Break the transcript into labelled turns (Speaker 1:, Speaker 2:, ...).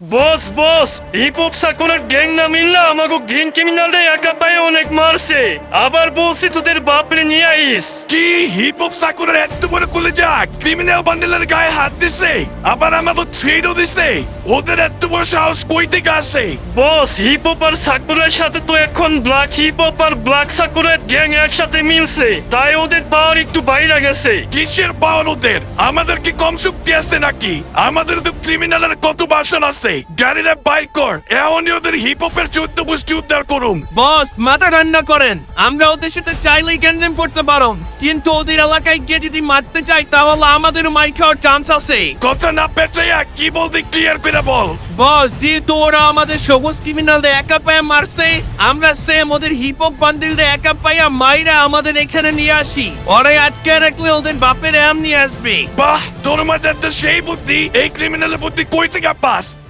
Speaker 1: Boss boss hip hop circular gang না মিললে আমাকে গ্রিন ক্রিমিনালরা একা পায়ে অনেক মারছে। আবার বলছি তোদের বাপরে নিয়ে আইস।
Speaker 2: কি হিপ হপ সাকুরের এত বড় যাক ক্রিমিনাল বান্ডেলের গায়ে হাত দিছে আবার আমাকে থ্রিডও দিছে। ওদের এত বড় সাহস কই থেকে আসে?
Speaker 1: বস হিপ হপ আর সাকুরার সাথে তো এখন ব্ল্যাক হিপ হপ আর ব্ল্যাক সাকুরার গ্যাং একসাথে মিলছে। তাই ওদের পাওয়ার একটু বাইরে গেছে।
Speaker 2: কিসের পাওয়ার ওদের? আমাদের কি কম শক্তি আছে নাকি? আমাদের তো ক্রিমিনালের কত বাসন আছে। গাড়িরা বাইর কর এমনই ওদের হিপ হপের চোদ্দ গোষ্ঠী উদ্ধার করুন।
Speaker 3: বস মাথা রান্না করেন। আমরা ওদের সাথে চাইলেই গ্যাঞ্জাম করতে পারো কিন্তু ওদের এলাকায় গিয়ে যদি মারতে চাই তাহলে আমাদের মাই খাওয়ার চান্স আছে।
Speaker 2: কথা না পেঁচাইয়া কি বলতে ক্লিয়ার করে বল।
Speaker 3: বস যেহেতু ওরা আমাদের সবুজ ক্রিমিনালদের একা পায়ে মারছে আমরা সেম ওদের হিপ হপ বান্ডিলদের একা পাইয়া মাইরা আমাদের এখানে নিয়ে আসি। ওরাই আটকে রাখলে ওদের বাপের এম নিয়ে আসবে।
Speaker 2: বাহ তোর মাঝে তো সেই বুদ্ধি এই ক্রিমিনালের বুদ্ধি কই থেকে পাস?